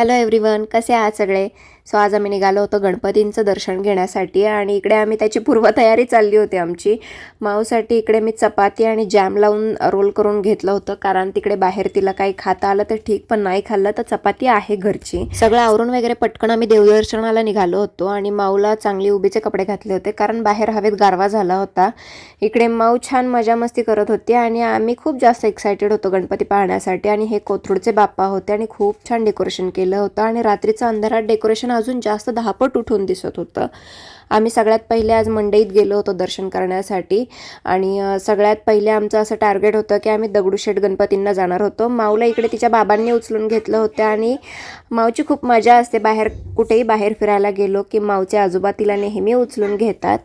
Hello everyone कसे आहात सगळे? सो आज आम्ही निघालो होतो गणपतींचं दर्शन घेण्यासाठी आणि इकडे आम्ही त्याची पूर्वतयारी चालली होती आमची. माऊसाठी इकडे मी चपाती आणि जॅम लावून रोल करून घेतलं होतं कारण तिकडे बाहेर तिला काही खाता आलं तर ठीक पण नाही खाल्लं तर चपाती आहे घरची. सगळं आवरून वगैरे पटकन आम्ही देवदर्शनाला निघालो होतो आणि माऊला चांगली उभीचे कपडे घातले होते कारण बाहेर हवेत गारवा झाला होता. इकडे माऊ छान मजा मस्ती करत होती आणि आम्ही खूप जास्त एक्सायटेड होतो गणपती पाहण्यासाठी आणि हे कोथरूडचे बाप्पा होते आणि खूप छान डेकोरेशन केलं होतं आणि रात्रीचं अंधारात डेकोरेशन अजून जास्त दहापट उठून दिसत होतं. आम्ही सगळ्यात पहिले आज मंडईत गेलो होतो दर्शन करण्यासाठी आणि सगळ्यात पहिले आमचं असं टार्गेट होतं की आम्ही दगडूशेठ गणपतींना जाणार होतो. माऊला इकडे तिच्या बाबांनी उचलून घेतलं होतं आणि माऊची खूप मजा असते. बाहेर कुठेही बाहेर फिरायला गेलो की माऊचे आजोबा तिला नेहमी उचलून घेतात.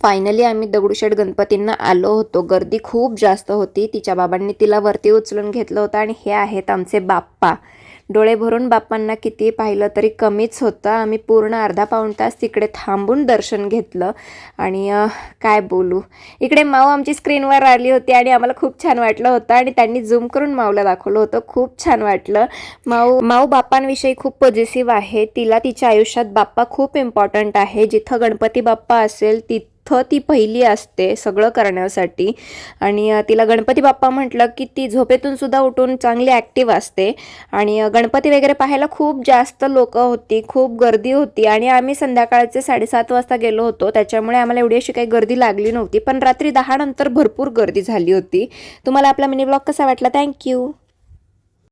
फायनली आम्ही दगडूशेठ गणपतींना आलो होतो. गर्दी खूप जास्त होती. तिच्या बाबांनी तिला वरती उचलून घेतलं होतं आणि हे आहेत आमचे बाप्पा. डोळे भरून बाप्पांना किती पाहिलं तरी कमीच होतं. आम्ही पूर्ण अर्धा पाऊण तास तिकडे थांबून दर्शन घेतलं. आणि काय बोलू? इकडे माऊ आमची स्क्रीनवर आली होती आणि आम्हाला खूप छान वाटलं होतं आणि त्यांनी झूम करून माऊला दाखवलं होतं. खूप छान वाटलं. माऊ माऊ बाप्पांविषयी खूप पॉझिटिव्ह आहे. तिला तिच्या आयुष्यात बाप्पा खूप इम्पॉर्टंट आहे. जिथं गणपती बाप्पा असेल तिथं ती पहिली असते सगळं करण्यासाठी. आणि तिला गणपती बाप्पा म्हटलं की ती झोपेतून सुद्धा उठून चांगली ॲक्टिव्ह असते. आणि गणपती वगैरे पाहायला खूप जास्त लोक होती खूप गर्दी होती. आणि आम्ही संध्याकाळचे साडेसात वाजता गेलो होतो. त्याच्यामुळे आम्हाला एवढी अशी काही गर्दी लागली नव्हती. पण रात्री दहा नंतर भरपूर गर्दी झाली होती. तुम्हाला आपला मिनी ब्लॉग कसा वाटला? थँक्यू